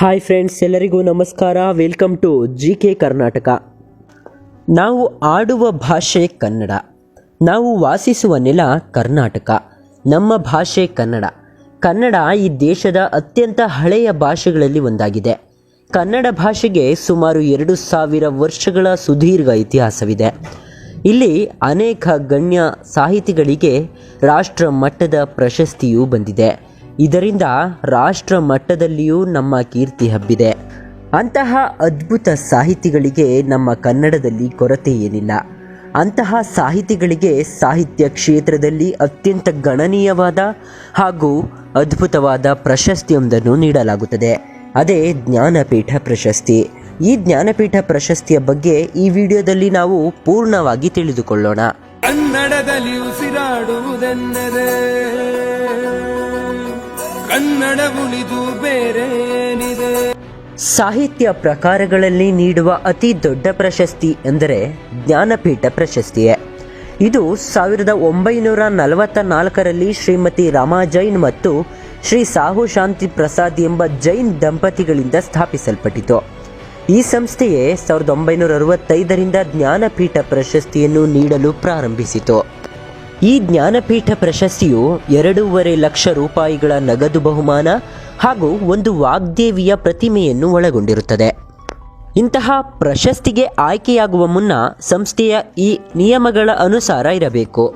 Hi friends ಎಲ್ಲರಿಗೂ ನಮಸ್ಕಾರ. Welcome to G K Karnataka ನಾವು ಆಡುವ ಭಾಷೆ ಕನ್ನಡ. ನಾವು ವಾಸಿಸುವ ನೆಲ ಕರ್ನಾಟಕ. ನಮ್ಮ ಭಾಷೆ ಕನ್ನಡ. ಕನ್ನಡ ಈ ದೇಶದ ಅತ್ಯಂತ ಹಳೆಯ ಭಾಷೆಗಳಲ್ಲಿ ಒಂದಾಗಿದೆ. ಕನ್ನಡ ಭಾಷೆಗೆ ಸುಮಾರು ಎರಡು ಸಾವಿರ ವರ್ಷಗಳ ಸುದೀರ್ಘ ಇತಿಹಾಸವಿದೆ. ಇಲ್ಲಿ ಅನೇಕ ಗಣ್ಯ ಸಾಹಿತಿಗಳಿಗೆ ರಾಷ್ಟ್ರ ಮಟ್ಟದ ಪ್ರಶಸ್ತಿಯೂ ಬಂದಿದೆ. ಇದರಿಂದ ರಾಷ್ಟ್ರ ಮಟ್ಟದಲ್ಲಿಯೂ ನಮ್ಮ ಕೀರ್ತಿ ಹಬ್ಬಿದೆ. ಅಂತಹ ಅದ್ಭುತ ಸಾಹಿತಿಗಳಿಗೆ ನಮ್ಮ ಕನ್ನಡದಲ್ಲಿ ಕೊರತೆ ಏನಿಲ್ಲ. ಅಂತಹ ಸಾಹಿತಿಗಳಿಗೆ ಸಾಹಿತ್ಯ ಕ್ಷೇತ್ರದಲ್ಲಿ ಅತ್ಯಂತ ಗಣನೀಯವಾದ ಹಾಗೂ ಅದ್ಭುತವಾದ ಪ್ರಶಸ್ತಿಯೊಂದನ್ನು ನೀಡಲಾಗುತ್ತದೆ. ಅದೇ ಜ್ಞಾನಪೀಠ ಪ್ರಶಸ್ತಿ. ಈ ಜ್ಞಾನಪೀಠ ಪ್ರಶಸ್ತಿಯ ಬಗ್ಗೆ ಈ ವಿಡಿಯೋದಲ್ಲಿ ನಾವು ಪೂರ್ಣವಾಗಿ ತಿಳಿದುಕೊಳ್ಳೋಣ. ಕನ್ನಡದಲ್ಲಿ ಉಸಿರಾಡುವುದೆಂದರೆ ಕನ್ನಡ ಉಳಿದು ಬೇರೇನಿದೆ? ಸಾಹಿತ್ಯ ಪ್ರಕಾರಗಳಲ್ಲಿ ನೀಡುವ ಅತಿ ದೊಡ್ಡ ಪ್ರಶಸ್ತಿ ಎಂದರೆ ಜ್ಞಾನಪೀಠ ಪ್ರಶಸ್ತಿಯೇ. ಇದು ಸಾವಿರದ ಒಂಬೈನೂರ ನಲವತ್ತ ನಾಲ್ಕರಲ್ಲಿ ಶ್ರೀಮತಿ ರಾಮಾ ಜೈನ್ ಮತ್ತು ಶ್ರೀ ಸಾಹು ಶಾಂತಿ ಪ್ರಸಾದ್ ಎಂಬ ಜೈನ್ ದಂಪತಿಗಳಿಂದ ಸ್ಥಾಪಿಸಲ್ಪಟ್ಟಿತು. ಈ ಸಂಸ್ಥೆಯೇ ಸಾವಿರದ ಒಂಬೈನೂರ ಅರವತ್ತೈದರಿಂದ ಜ್ಞಾನಪೀಠ ಪ್ರಶಸ್ತಿಯನ್ನು ನೀಡಲು ಪ್ರಾರಂಭಿಸಿತು. ಈ ಜ್ಞಾನಪೀಠ ಪ್ರಶಸ್ತಿಯು ಎರಡೂವರೆ ಲಕ್ಷ ರೂಪಾಯಿಗಳ ನಗದು ಬಹುಮಾನ ಹಾಗೂ ಒಂದು ವಾಗ್ದೇವಿಯ ಪ್ರತಿಮೆಯನ್ನು ಒಳಗೊಂಡಿರುತ್ತದೆ. ಇಂತಹ ಪ್ರಶಸ್ತಿಗೆ ಆಯ್ಕೆಯಾಗುವ ಮುನ್ನ ಸಂಸ್ಥೆಯ ಈ ನಿಯಮಗಳ ಅನುಸಾರ ಇರಬೇಕು.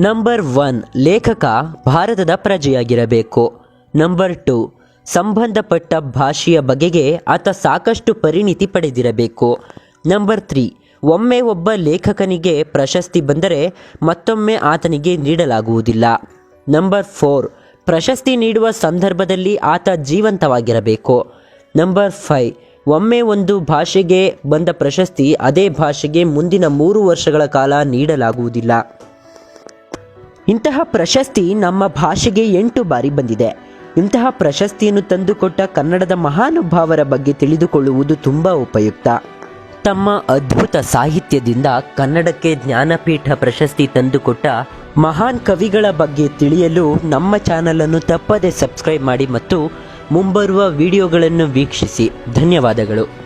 ನಂಬರ್ ಒನ್, ಲೇಖಕ ಭಾರತದ ಪ್ರಜೆಯಾಗಿರಬೇಕು. ನಂಬರ್ ಟು, ಸಂಬಂಧಪಟ್ಟ ಭಾಷೆಯ ಬಗೆಗೆ ಆತ ಸಾಕಷ್ಟು ಪರಿಣಿತಿ ಪಡೆದಿರಬೇಕು. ನಂಬರ್ ತ್ರೀ ಒಮ್ಮೆ ಒಬ್ಬ ಲೇಖಕನಿಗೆ ಪ್ರಶಸ್ತಿ ಬಂದರೆ ಮತ್ತೊಮ್ಮೆ ಆತನಿಗೆ ನೀಡಲಾಗುವುದಿಲ್ಲ. ನಂಬರ್ ಫೋರ್, ಪ್ರಶಸ್ತಿ ನೀಡುವ ಸಂದರ್ಭದಲ್ಲಿ ಆತ ಜೀವಂತವಾಗಿರಬೇಕು. ನಂಬರ್ ಫೈವ್, ಒಮ್ಮೆ ಒಂದು ಭಾಷೆಗೆ ಬಂದ ಪ್ರಶಸ್ತಿ ಅದೇ ಭಾಷೆಗೆ ಮುಂದಿನ ಮೂರು ವರ್ಷಗಳ ಕಾಲ ನೀಡಲಾಗುವುದಿಲ್ಲ. ಇಂತಹ ಪ್ರಶಸ್ತಿ ನಮ್ಮ ಭಾಷೆಗೆ ಎಂಟು ಬಾರಿ ಬಂದಿದೆ. ಇಂತಹ ಪ್ರಶಸ್ತಿಯನ್ನು ತಂದುಕೊಟ್ಟ ಕನ್ನಡದ ಮಹಾನುಭಾವರ ಬಗ್ಗೆ ತಿಳಿದುಕೊಳ್ಳುವುದು ತುಂಬ ಉಪಯುಕ್ತ. ತಮ್ಮ ಅದ್ಭುತ ಸಾಹಿತ್ಯದಿಂದ ಕನ್ನಡಕ್ಕೆ ಜ್ಞಾನಪೀಠ ಪ್ರಶಸ್ತಿ ತಂದುಕೊಟ್ಟ ಮಹಾನ್ ಕವಿಗಳ ಬಗ್ಗೆ ತಿಳಿಯಲು ನಮ್ಮ ಚಾನಲನ್ನು ತಪ್ಪದೆ ಸಬ್ಸ್ಕ್ರೈಬ್ ಮಾಡಿ ಮತ್ತು ಮುಂಬರುವ ವಿಡಿಯೋಗಳನ್ನು ವೀಕ್ಷಿಸಿ. ಧನ್ಯವಾದಗಳು.